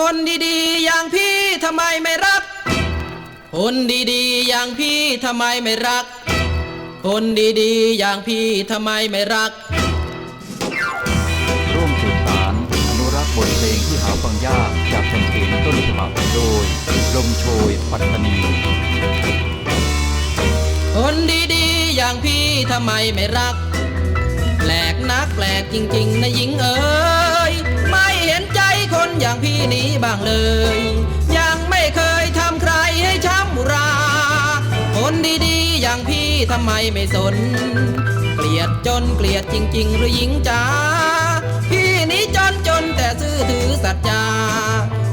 คนดีๆ อย่างพี่ทำไมไม่รัก คนดีๆ อย่างพี่ทำไมไม่รัก คนดีๆ อย่างพี่ทำไมไม่รัก ร่วมสืบสารอนุรักษ์บทเพลงที่หาฟังยากจากแผ่นเสียงต้นฉบับโดยลมโชยปัตตานี คนดีๆ อย่างพี่ทำไมไม่รัก แปลกนักแปลกจริงๆนะหญิงเอ๋ยางเลย ยังไม่เคยทำใครให้ช้ำรา คนดีๆ อย่างพี่ทำไมไม่สน เกลียดจนเกลียดจริง ๆ หรือหญิงจ๋าพี่นี้จนจนแต่ซื่อถือสัจจา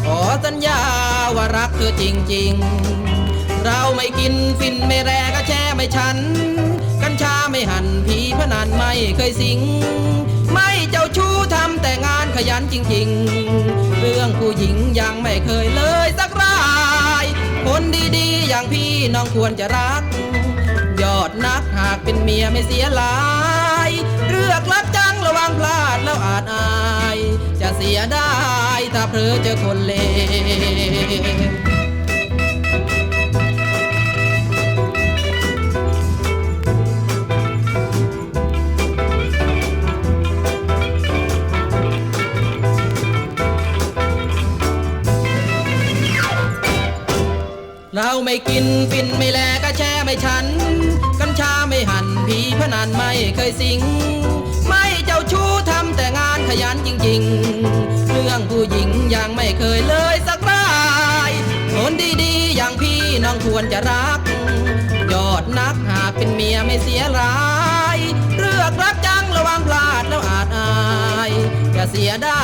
ขอสัญญาว่ารักเธอจริง ๆ เราไม่กินฟินไม่แรก็แช่ไม่ฉัน กัญชาไม่หันผีพนันไม่เคยสิง ไม่เจ้าชู้ทำแต่งานขยันจริง ๆ เรื่อง ผู้หญิงยังไม่เคยเลยสักราย คนดีๆ อย่างพี่น้องควรจะรัก ยอดนักหากเป็นเมียไม่เสียหลาย เลือกรักจังระวังพลาดแล้วอาจอาย จะเสียได้ถ้าเพลอเจอคนเลว เราไม่กินฟินไม่แลก็แช่ไม่ฉัน กัญชาไม่หันผีพนันไม่เคยสิง ไม่เจ้าชู้ทำแต่งานขยันจริงๆ เรื่องผู้หญิงยังไม่เคยเลยสักรายคนดีๆ อย่างพี่น้องควรจะรัก ยอดนักหาเป็นเมียไม่เสียรายเลือกรักจังระวังพลาดแล้วอาจอายจะเสียได้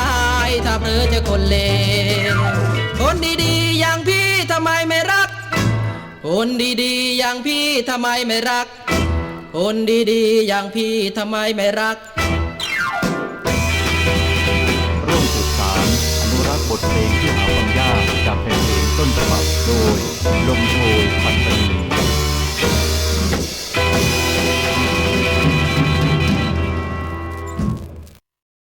ถ้าเพลอจะคนเลวคนดี คนดีๆ อย่างพี่ทำไมไม่รัก คนดีๆ อย่างพี่ทำไมไม่รัก